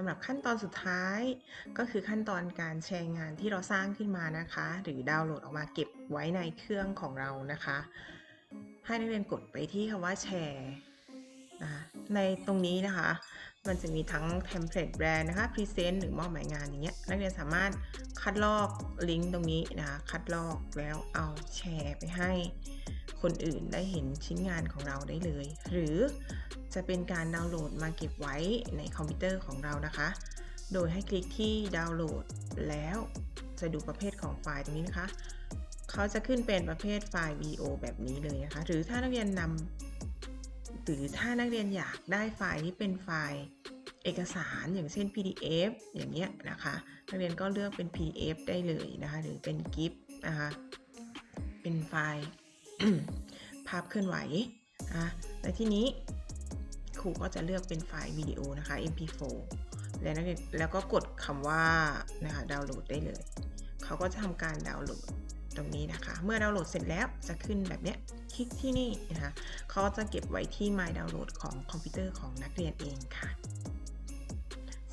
ำหรับขั้นตอนสุดท้ายก็คือขั้นตอนการแชร์งานที่เราสร้างขึ้นมานะคะ หรือดาวน์โหลดออกมาเก็บไว้ในเครื่องของเรานะคะ ให้นักเรียนกดไปที่คำว่าแชร์นะในตรงนี้นะคะ มันจะมีทั้งเทมเพลตแบรนด์นะคะพรีเซนต์หรือมอบหมายงานอย่างเงี้ยนักเรียนสามารถคัดลอกลิงก์ตรงนี้นะคะ คัดลอกแล้วเอาแชร์ไปให้ คนอื่นได้เห็นชิ้นงานของเราได้เลย หรือจะเป็นการดาวน์โหลดมาเก็บไว้ในคอมพิวเตอร์ของเรานะคะ โดยให้คลิกที่ดาวน์โหลดแล้วจะดูประเภทของไฟล์ตรงนี้นะคะ เขาจะขึ้นเป็นประเภทไฟล์ vo แบบนี้เลยนะคะ หรือถ้านักเรียนนำหรือถ้านักเรียนอยากได้ไฟล์ที่เป็นไฟล์เอกสารอย่างเช่น PDF อย่างเงี้ยนะคะ นักเรียนก็เลือกเป็น PDF ได้เลยนะคะ หรือเป็น GIF นะคะ เป็นไฟล์ ภาพเคลื่อนไหวนะและที่นี้ครูก็จะเลือกเป็นไฟล์วิดีโอนะคะ MP4 แล้วนักเรียนแล้วก็กดคำว่านะคะดาวน์โหลดได้เลย เขาก็จะทำการดาวน์โหลดตรงนี้นะคะ เมื่อดาวน์โหลดเสร็จแล้วจะขึ้นแบบเนี้ย คลิกที่นี่นะคะเขาจะเก็บไว้ที่ My Download ของคอมพิวเตอร์ของนักเรียนเองค่ะ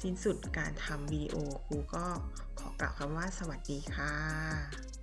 สิ้นสุดการทำวิดีโอครูก็ขอกล่าวคำว่าสวัสดีค่ะ